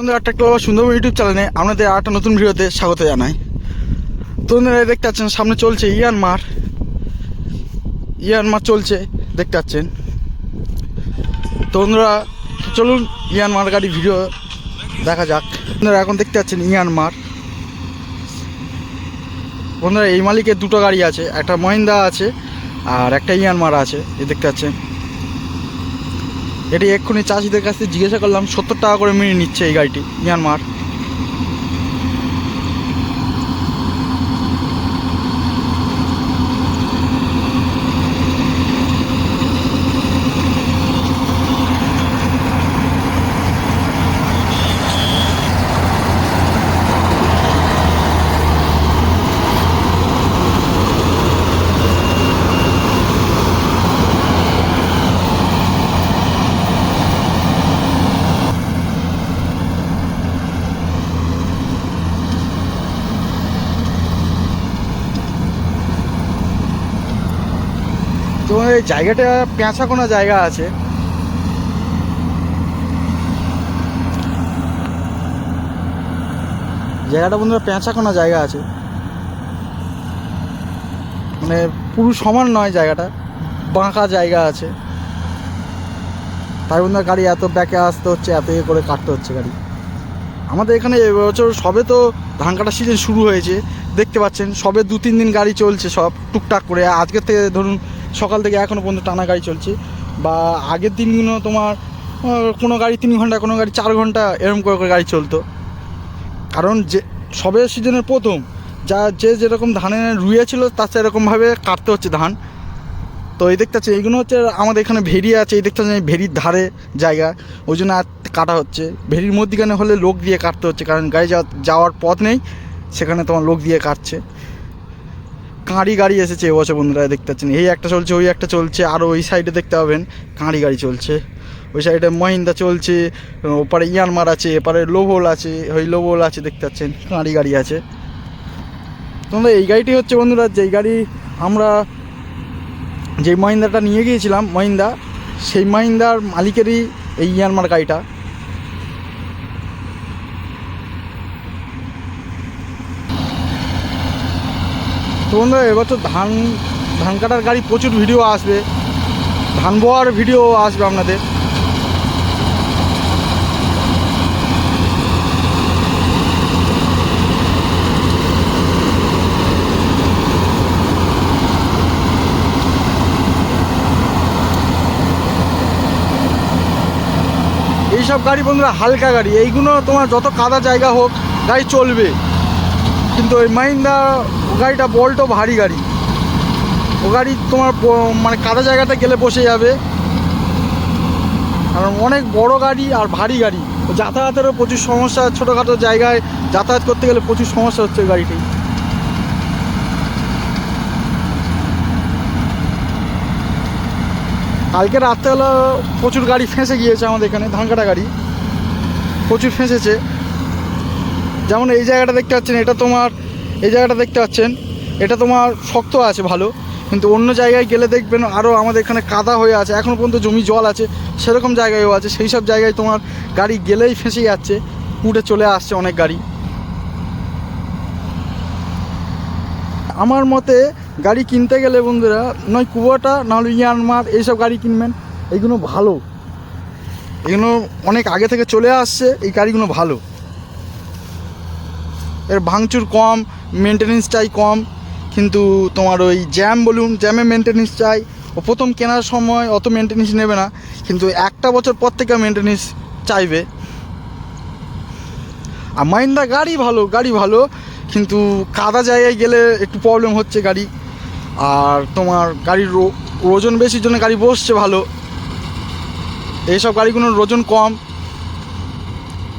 বন্ধুরা একটা club Sundarban YouTube চ্যানেলে আপনাদের একটা নতুন ভিডিওতে স্বাগত জানাই। তো বন্ধুরা দেখতে পাচ্ছেন, সামনে চলছে ইয়ানমার। ইয়ানমার চলছে, দেখতে পাচ্ছেন। তো বন্ধুরা, চলুন ইয়ানমার গাড়ি ভিডিও দেখা যাক। বন্ধুরা, এখন দেখতে পাচ্ছেন ইয়ানমার। বন্ধুরা, এই মালিকের দুটো গাড়ি আছে, একটা মহিন্দা আছে আর একটা ইয়ানমার আছে, এই দেখতে পাচ্ছেন। এটি এক্ষুনি চাষিদের কাছে জিজ্ঞাসা করলাম সত্তর টাকা করে মিনি নিচ্ছে এই গাড়িটি মিয়ানমার। তো এই জায়গাটা পেঁচা কোনো জায়গা আছে? জায়গাটা বন্ধুরা পেঁচা কোনো জায়গা আছে। মানে পুরো সমান নয় জায়গাটা, বাঁকা জায়গা আছে। তাই বন্ধুরা গাড়ি এত ব্যাকে আসতে হচ্ছে, এত ইয়ে করে কাটতে হচ্ছে গাড়ি। আমাদের এখানে এবছর সবে তো ধান কাটার সিজন শুরু হয়েছে, দেখতে পাচ্ছেন, সবে দু তিন দিন গাড়ি চলছে সব, টুকটাক করে। আজকের থেকে ধরুন সকাল থেকে এখনও পর্যন্ত টানা গাড়ি চলছে। বা আগের দিনগুলো তোমার কোনো গাড়ি তিন ঘণ্টা, কোনো গাড়ি চার ঘণ্টা এরকম করে গাড়ি চলতো। কারণ যে, সবে সিজনের প্রথম, যা যে যেরকম ধানের রুইয়েছিল, তার সেরকমভাবে কাটতে হচ্ছে ধান। তো এই দেখতে পাচ্ছি এইগুলো হচ্ছে আমাদের এখানে ভেরি আছে, এই দেখতে পাচ্ছেন এই ভেরির ধারে জায়গা। ওই জন্য আর কাটা হচ্ছে। ভেরির মধ্যিখানে হলে লোক দিয়ে কাটতে হচ্ছে, কারণ গাড়ি যাওয়া- যাওয়ার পথ নেই, সেখানে তোমার লোক দিয়ে কাটছে। কাঁড়ি গাড়ি এসেছে এবছর বন্ধুরা, দেখতে পাচ্ছেন। এই একটা চলছে, ওই একটা চলছে, আর ওই সাইডে দেখতে পাবেন, কাঁড়ি গাড়ি চলছে। ওই সাইডে মহিন্দা চলছে, ওপারে ইয়ানমার আছে, এপারে লোভোল আছে, ওই লোভোল আছে, দেখতে পাচ্ছেন, কাঁড়ি গাড়ি আছে। তোমরা এই গাড়িটি হচ্ছে বন্ধুরা, যেই গাড়ি আমরা যে মহিন্দাটা নিয়ে গিয়েছিলাম মহিন্দা সেই মহিন্দার মালিকেরই এই ইয়ানমার গাড়িটা। তো বন্ধুরা এবছর ধান ধান কাটার গাড়ি প্রচুর ভিডিও আসবে। ধান বোয়ার ভিডিও আসবে আপনাদের। এইসব গাড়ি বন্ধুরা, হালকা গাড়ি। এইগুলো তোমার যত কাদা জায়গা হোক, গাড়ি চলবে। কিন্তু ওই মাহিন্দা গাড়িটা বলটো ভারী গাড়ি। ও গাড়ি তোমার মানে কাদা জায়গাতে গেলে বসে যাবে। কারণ অনেক বড় গাড়ি আর ভারী গাড়ি। যাতায়াতেরও প্রচুর সমস্যা, ছোটোখাটো জায়গায় যাতায়াত করতে গেলে প্রচুর সমস্যা হচ্ছে গাড়িটি। কালকে রাত্রেবেলা প্রচুর গাড়ি ফেঁসে গিয়েছে আমাদের এখানে ধান কাটা গাড়ি। প্রচুর ফেঁসেছে। যেমন এই জায়গাটা দেখতে পাচ্ছেন, এটা তোমার, এই জায়গাটা দেখতে পাচ্ছেন, এটা তোমার শক্ত আছে ভালো, কিন্তু অন্য জায়গায় গেলে দেখবেন আরও আমাদের এখানে কাদা হয়ে আছে এখনও পর্যন্ত জমি জল আছে, সেরকম জায়গায়ও আছে, সেই সব জায়গায় তোমার গাড়ি গেলেই ফেঁসে যাচ্ছে, উঠে চলে আসছে অনেক গাড়ি। আমার মতে গাড়ি কিনতে গেলে বন্ধুরা, নয় কুয়াটা নাহলে ইয়ানমার, এইসব গাড়ি কিনবেন এইগুলো ভালো। এগুলো অনেক আগে থেকে চলে আসছে, এই গাড়িগুলো ভালো। এর ভাঙচুর কম মেনটেনেন্স চাই কম, কিন্তু তোমার ওই জ্যাম বলুন জ্যামে মেনটেনেন্স চাই। ও প্রথম কেনার সময় অত মেনটেনেন্স নেবে না, কিন্তু একটা বছর পর থেকে মেনটেনেন্স চাইবে। আর মাইন্দা গাড়ি ভালো গাড়ি ভালো, কিন্তু কাদা জায়গায় গেলে একটু প্রবলেম হচ্ছে গাড়ি। আর তোমার গাড়ির ওজন বেশির জন্য গাড়ি বসছে ভালো। এইসব গাড়িগুলোর ওজন কম।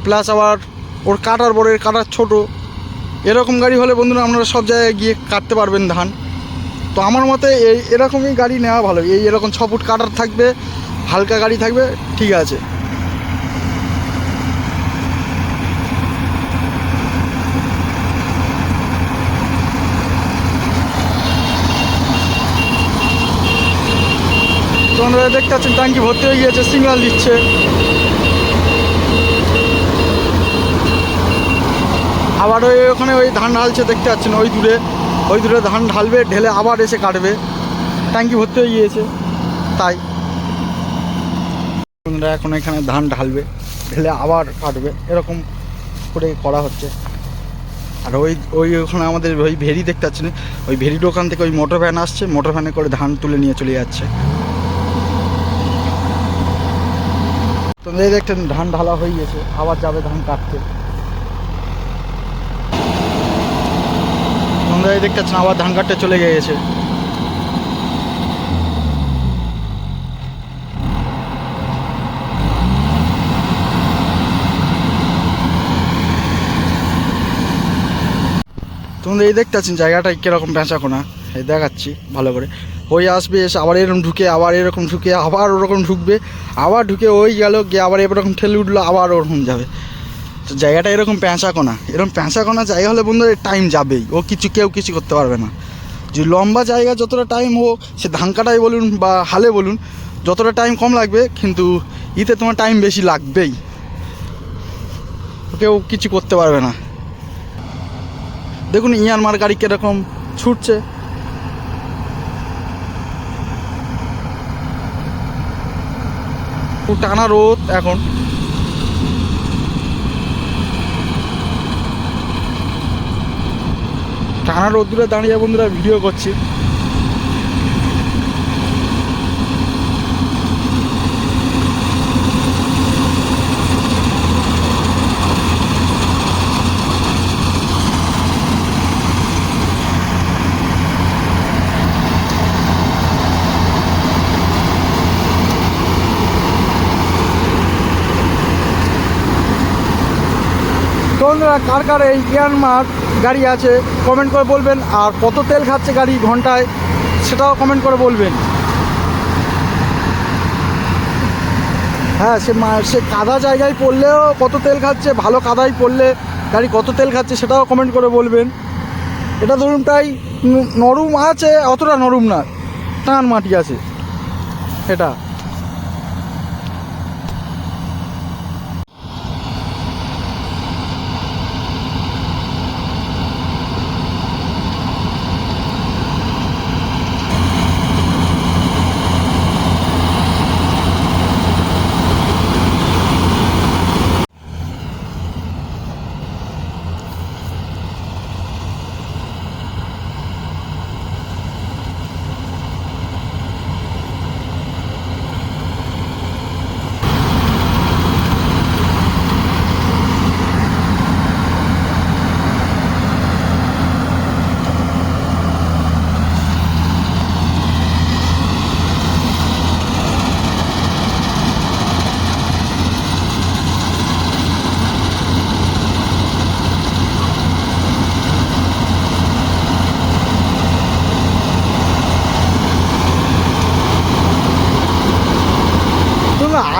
প্লাস আবার ওর কাটার বড় কাটার ছোটো। এরকম গাড়ি হলে বন্ধুরা আপনারা সব জায়গায় গিয়ে কাটতে পারবেন ধান। তো আমার মতে এই এরকমই গাড়ি নেওয়া ভালো। এই এরকম ছ ফুট কাটার থাকবে, হালকা গাড়ি থাকবে, ঠিক আছে। তো আপনারা দেখতে পাচ্ছেন ট্যাঙ্কি ভর্তি হয়ে গিয়েছে সিগনাল দিচ্ছে। আবার ওই ওখানে ওই ধান ঢালছে, দেখতে পাচ্ছেন, ওই দূরে ওই দূরে ধান ঢালবে, ঢেলে আবার এসে কাটবে। ট্যাঙ্কি ভর্তি হয়ে গিয়েছে, তাই। বন্ধুরা, এখন এখানে ধান ঢালবে, ঢেলে আবার কাটবে, এরকম করে করা হচ্ছে। আর ওই ওই ওখানে আমাদের ওই ভেরি দেখতে পাচ্ছেন, ওই ভেরির দোকান থেকে ওই মোটর ভ্যান আসছে, মোটর ভ্যানে করে ধান তুলে নিয়ে চলে যাচ্ছে। তো এই দেখছেন ধান ঢালা হয়ে গেছে আবার যাবে ধান কাটতে। এই দেখতে আবার ধান কাটতে চলে গিয়েছে। তোমরা এই দেখতে পাচ্ছেন জায়গাটা কীরকম পেঁচাকোনা এই দেখাচ্ছি ভালো করে। ওই আসবে, এসে আবার এরকম ঢুকে, আবার এরকম ঢুকে, আবার ওরকম ঢুকবে, আবার ঢুকে ওই গেল, গিয়ে আবার এরকম ঠেলে উঠল, আবার ওরকম যাবে। তো জায়গাটা এরকম পেঁচাকোনা এরকম পেঁচাকোনা জায়গা হলে বন্ধু টাইম যাবেই। ও কিছু, কেউ কিছু করতে পারবে না। যে লম্বা জায়গা যতটা টাইম হোক, সে ধান কাটাই বলুন বা হালে বলুন, যতটা টাইম কম লাগবে, কিন্তু ইতে তোমার টাইম বেশি লাগবেই। কেউ কিছু করতে পারবে না। দেখুন, ইয়ানমার গাড়ি কীরকম ছুটছে। টানা রোদ এখন। টানা রোদ্দুরে দাঁড়িয়ে বন্ধুরা ভিডিও করছি। বন্ধুরা, কার কার এই ইয়ানমার গাড়ি আছে কমেন্ট করে বলবেন। আর কত তেল খাচ্ছে গাড়ি ঘন্টায়, সেটাও কমেন্ট করে বলবেন। হ্যাঁ সে সে কাদা জায়গায় পড়লেও কত তেল খাচ্ছে, ভালো কাদায় পড়লে গাড়ি কত তেল খাচ্ছে, সেটাও কমেন্ট করে বলবেন। এটা ধরুন তাই নরম আছে, অতটা নরম না, টান মাটি আছে, এটা।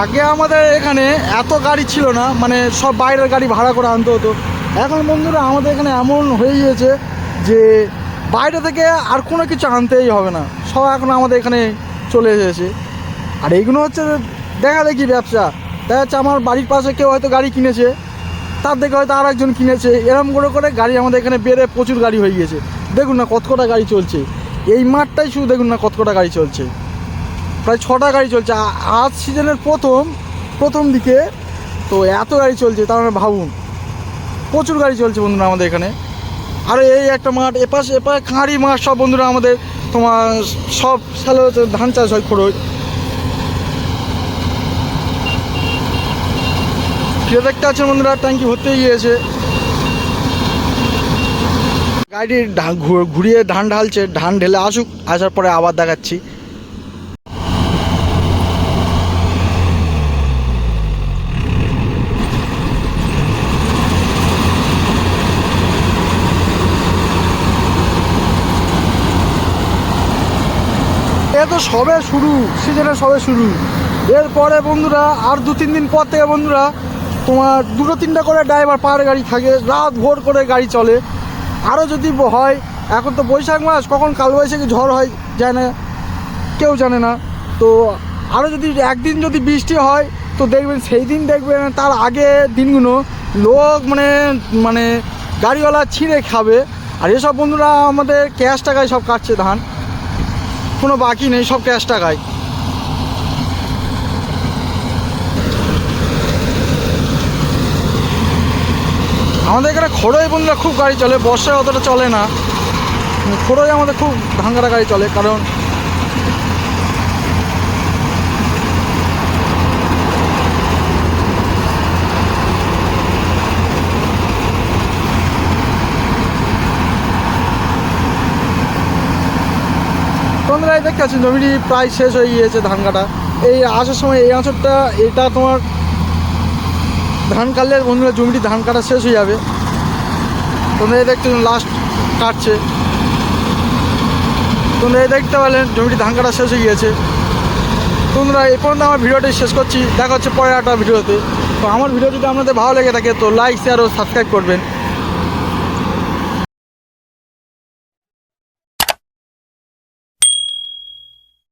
আগে আমাদের এখানে এত গাড়ি ছিল না মানে সব বাইরের গাড়ি ভাড়া করে আনতে হতো। এখন বন্ধুরা, আমাদের এখানে এমন হয়ে গিয়েছে যে বাইরে থেকে আর কোনো কিছু আনতেই হবে না। সব এখন আমাদের এখানে চলে এসেছে। আর এইগুলো হচ্ছে দেখা দেখি ব্যবসা। দেখা যাচ্ছে আমার বাড়ির পাশে কেউ হয়তো গাড়ি কিনেছে, তার থেকে হয়তো আর একজন কিনেছে। এরম করে করে গাড়ি আমাদের এখানে বেড়ে প্রচুর গাড়ি হয়ে গিয়েছে। দেখুন না কত কটা গাড়ি চলছে। এই মাঠটাই শুধু দেখুন না কত কটা গাড়ি চলছে। প্রায় ছটা গাড়ি চলছে। আজ সিজনের প্রথম প্রথম দিকে তো এত গাড়ি চলছে, তার মানে ভাবুন। প্রচুর গাড়ি চলছে বন্ধুরা আমাদের এখানে। আর এই একটা মাঠ, এপাশ এপাশ খাঁড়ি মাঠ সব বন্ধুরা আমাদের তোমার সব সালে ধান চাষ হয় খড়ই ফিরে দেখতে আছেন বন্ধুরা? ট্যাঙ্কি ভর্তি গিয়েছে। গাড়ি ঘুরিয়ে ধান ঢালছে, ধান ঢেলে আসুক, আসার পরে আবার দেখাচ্ছি। সবে শুরু, সিজনের সবে শুরু। এরপরে বন্ধুরা, আর দু, তিন দিন পর থেকে বন্ধুরা, তোমার দুটো, তিনটা করে ড্রাইভার পার গাড়ি থাকে, রাত ভোর করে গাড়ি চলে। আরও যদি হয়, এখন তো বৈশাখ মাস, কখন কালবৈশাখী ঝড় হয় যায় না, কেউ জানে না। তো আরও যদি একদিন যদি বৃষ্টি হয়, তো দেখবেন সেই দিন দেখবেন তার আগে দিনগুলো লোক মানে মানে গাড়িওয়ালা ছিঁড়ে খাবে। আর এসব বন্ধুরা আমাদের ক্যাশ টাকায় সব কাটছে ধান। কোনো বাকি নেই, সব ক্যাশ টাকায় আমাদের এখানে খড়ই বন্ধুরা খুব গাড়ি চলে, বর্ষায় অতটা চলে না। খড়ই আমাদের খুব ভাঙ্গারা গাড়ি চলে, কারণ এই দেখতে পাচ্ছি জমিটি প্রায় শেষ হয়ে গিয়েছে ধান কাটা। এই আসার সময় এই আঁচড়টা, এটা তোমার ধান কাটলে বন্ধুরা জমিটি ধান কাটা শেষ হয়ে যাবে। তোমরা এই দেখতে লাস্ট কাটছে। তোমরা এই দেখতে পেলেন, জমিটি ধান কাটা শেষ হয়ে গিয়েছে। তোমরা এই পর্যন্ত আমার ভিডিওটি শেষ করছি। দেখা হচ্ছে পরের একটা ভিডিওতে। তো আমার ভিডিও যদি আপনাদের ভালো লেগে থাকে, তো লাইক শেয়ার ও সাবস্ক্রাইব করবেন।